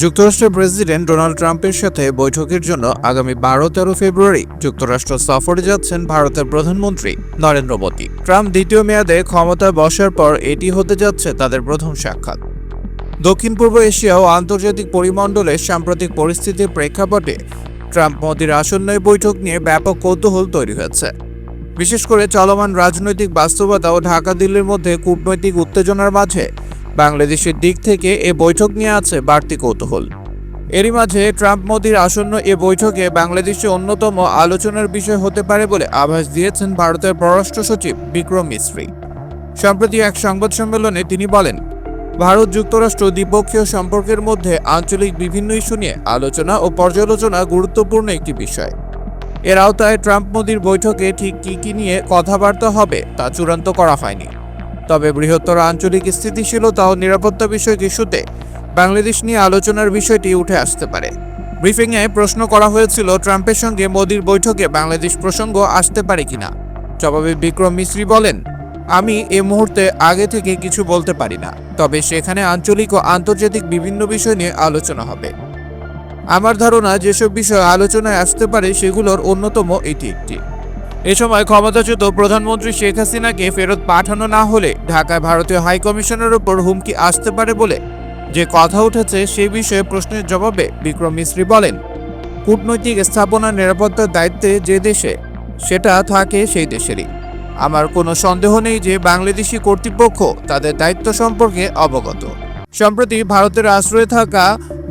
যুক্তরাষ্ট্রের president Donald ট্রাম্পের সাথে বৈঠকের জন্য আগামী বারো, তেরো ফেব্রুয়ারি যুক্তরাষ্ট্র সফরে যাচ্ছেন ভারতের প্রধানমন্ত্রী নরেন্দ্র মোদী। ট্রাম্প দ্বিতীয় মেয়াদে ক্ষমতায় বসার পর এটি হতে যাচ্ছে তাদের প্রথম সাক্ষাৎ। দক্ষিণ পূর্ব এশিয়া ও আন্তর্জাতিক পরিমণ্ডলের সাম্প্রতিক পরিস্থিতির প্রেক্ষাপটে ট্রাম্প মোদীর আসন্ন বৈঠক নিয়ে ব্যাপক কৌতূহল তৈরি হয়েছে। বিশেষ করে চলমান রাজনৈতিক বাস্তবতা ও ঢাকা দিল্লির মধ্যে কূটনৈতিক উত্তেজনার মাঝে বাংলাদেশের দিক থেকে এ বৈঠক নিয়ে আছে বাড়তি কৌতূহল। এরই মাঝে ট্রাম্প মোদীর আসন্ন এ বৈঠকে বাংলাদেশে অন্যতম আলোচনার বিষয় হতে পারে বলে আভাস দিয়েছেন ভারতের পররাষ্ট্র সচিব বিক্রম মিশ্রী সম্প্রতি এক সংবাদ সম্মেলনে তিনি বলেন, ভারত যুক্তরাষ্ট্র দ্বিপক্ষীয় সম্পর্কের মধ্যে আঞ্চলিক বিভিন্ন ইস্যু নিয়ে আলোচনা ও পর্যালোচনা গুরুত্বপূর্ণ একটি বিষয়। এর আওতায় ট্রাম্প মোদির বৈঠকে ঠিক কী কী নিয়ে কথাবার্তা হবে তা চূড়ান্ত করা হয়নি। তবে বৃহত্তর আঞ্চলিক স্থিতিশীলতা ও নিরাপত্তা বিষয়ক ইস্যুতে বাংলাদেশ নিয়ে আলোচনার বিষয়টি উঠে আসতে পারে। ব্রিফিংয়ে প্রশ্ন করা হয়েছিল, ট্রাম্পের সঙ্গে মোদির বৈঠকে বাংলাদেশ প্রসঙ্গ আসতে পারে কিনা। জবাবে বিক্রম মিশ্রী বলেন, আমি এ মুহূর্তে আগে থেকে কিছু বলতে পারি না, তবে সেখানে আঞ্চলিক ও আন্তর্জাতিক বিভিন্ন বিষয় নিয়ে আলোচনা হবে। আমার ধারণা, যেসব বিষয় আলোচনায় আসতে পারে সেগুলোর অন্যতম এটি একটি। এ সময় ক্ষমতাচ্যুত প্রধানমন্ত্রী শেখ হাসিনাকে ফেরত পাঠানো না হলে ঢাকায় ভারতীয় হাইকমিশনের উপর হুমকি আসতে পারে বলে যে কথা উঠেছে সে বিষয়ে প্রশ্নের জবাবে বিক্রম মিশ্রী বলেন, কূটনৈতিক স্থাপনা নিরাপত্তার দায়িত্বে যে দেশে সেটা থাকে সেই দেশেরই। আমার কোনো সন্দেহ নেই যে বাংলাদেশি কর্তৃপক্ষ তাদের দায়িত্ব সম্পর্কে অবগত। সম্প্রতি ভারতের আশ্রয়ে থাকা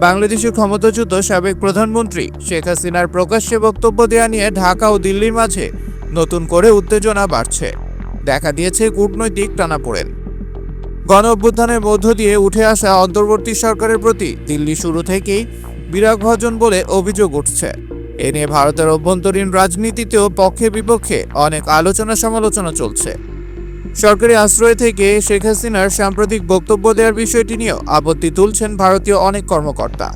বাংলাদেশের ক্ষমতাচ্যুত সাবেক প্রধানমন্ত্রী শেখ হাসিনার প্রকাশ্যে বক্তব্য দেওয়া নিয়ে ঢাকা ও দিল্লির মাঝে নতুন করে উত্তেজনা বাড়ছে। দেখা দিয়েছে কূটনৈতিক টানাপোড়েন। গণ অভ্যুত্থানের মধ্য দিয়ে উঠে আসা অন্তর্বর্তী সরকারের প্রতি দিল্লি শুরু থেকেই বিরাগ ভজন বলে অভিযোগ উঠছে। এ নিয়ে ভারতের অভ্যন্তরীণ রাজনীতিতেও পক্ষে বিপক্ষে অনেক আলোচনা সমালোচনা চলছে। সরকারি আশ্রয় থেকে শেখ হাসিনার সাম্প্রতিক বক্তব্য দেওয়ার বিষয়টি নিয়েও আপত্তি তুলছেন ভারতীয় অনেক কর্মকর্তা।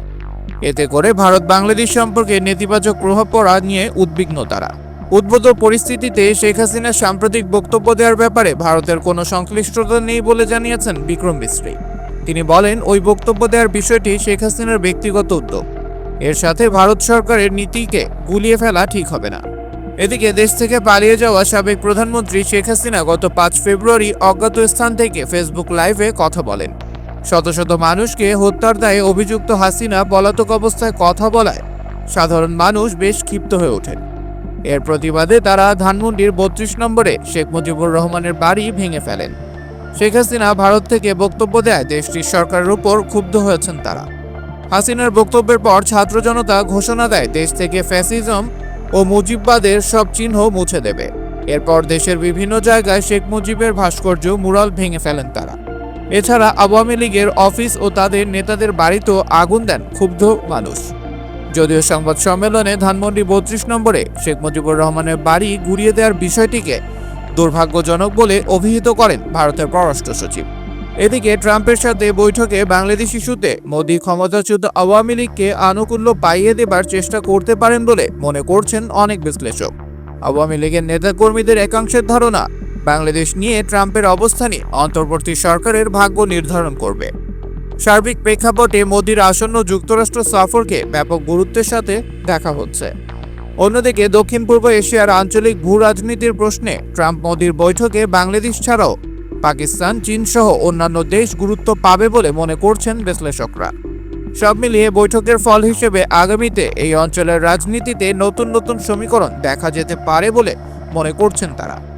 এতে করে ভারত বাংলাদেশ সম্পর্কে নেতিবাচক প্রভাব পড়া নিয়ে উদ্বিগ্ন তারা। উদ্ভূত পরিস্থিতিতে শেখ হাসিনার সাম্প্রতিক বক্তব্য দেওয়ার ব্যাপারে ভারতের কোনো সংশ্লিষ্টতা নেই বলে জানিয়েছেন বিক্রম মিশ্রী তিনি বলেন, ওই বক্তব্য দেওয়ার বিষয়টি শেখ হাসিনার ব্যক্তিগত উদ্যোগ। এর সাথে ভারত সরকারের নীতিকে গুলিয়ে ফেলা ঠিক হবে না। এদিকে দেশ থেকে পালিয়ে যাওয়া সাবেক প্রধানমন্ত্রী শেখ হাসিনা গত পাঁচ ফেব্রুয়ারি অজ্ঞাত স্থান থেকে ফেসবুক লাইভে কথা বলেন। শত শত মানুষকে হত্যার দায়ে অভিযুক্ত হাসিনা পলাতক অবস্থায় কথা বলায়। সাধারণ মানুষ বেশ ক্ষিপ্ত হয়ে ওঠেন। এর প্রতিবাদে তারা ধানমন্ডির বত্রিশ নম্বরে শেখ মুজিবুর রহমানের বাড়ি ভেঙে ফেলেন। শেখ হাসিনা ভারত থেকে বক্তব্য দেয়, দেশটির সরকারের উপর ক্ষুব্ধ হয়েছেন তারা। হাসিনার বক্তব্যের পর ছাত্র জনতা ঘোষণা দেয়, দেশ থেকে ফ্যাসিজম ও মুজিববাদের সব চিহ্ন মুছে দেবে। এরপর দেশের বিভিন্ন জায়গায় শেখ মুজিবের ভাস্কর্য মুরাল ভেঙে ফেলেন তারা। এছাড়া আওয়ামী লীগের অফিস ও তাদের নেতাদের বাড়িতেও আগুন দেন ক্ষুব্ধ মানুষ। যদিও সংবাদ সম্মেলনে ধানমন্ডি বত্রিশ নম্বরে শেখ মুজিবুর রহমানের বাড়ি গুড়িয়ে দেওয়ার বিষয়টিকে দুর্ভাগ্যজনক বলে অভিহিত করেন ভারতের পররাষ্ট্র সচিব। এদিকে ট্রাম্পের সাথে বৈঠকে বাংলাদেশ ইস্যুতে মোদী ক্ষমতাচ্যুত আওয়ামী লীগকে আনুকূল্য পাইয়ে দেবার চেষ্টা করতে পারেন বলে মনে করছেন অনেক বিশ্লেষক। আওয়ামী লীগের নেতাকর্মীদের একাংশের ধারণা, বাংলাদেশ নিয়ে ট্রাম্পের অবস্থানই অন্তর্বর্তী সরকারের ভাগ্য নির্ধারণ করবে। সার্বিক প্রেক্ষাপটে মোদীর আসন্ন যুক্তরাষ্ট্র সফরকে ব্যাপক গুরুত্বের সাথে দেখা হচ্ছে। অন্যদিকে দক্ষিণ পূর্ব এশিয়ার আঞ্চলিক ভূ রাজনীতির প্রশ্নে ট্রাম্প মোদীর বৈঠকে বাংলাদেশ ছাড়াও পাকিস্তান, চীন সহ অন্যান্য দেশ গুরুত্ব পাবে বলে মনে করছেন বিশ্লেষকরা। সব মিলিয়ে বৈঠকের ফল হিসেবে আগামীতে এই অঞ্চলের রাজনীতিতে নতুন নতুন সমীকরণ দেখা যেতে পারে বলে মনে করছেন তারা।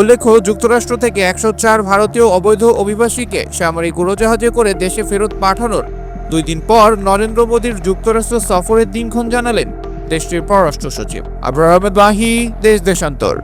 উল্লেখ্য, যুক্তরাষ্ট্র থেকে একশো চার ভারতীয় অবৈধ অভিবাসীকে সামরিক উড়োজাহাজে করে দেশে ফেরত পাঠানোর। দুই দিন পর নরেন্দ্র মোদীর যুক্তরাষ্ট্র সফরের দিনক্ষণ জানালেন দেশটির পররাষ্ট্র সচিব। আবরার আহমেদ দেশ দেশান্তর।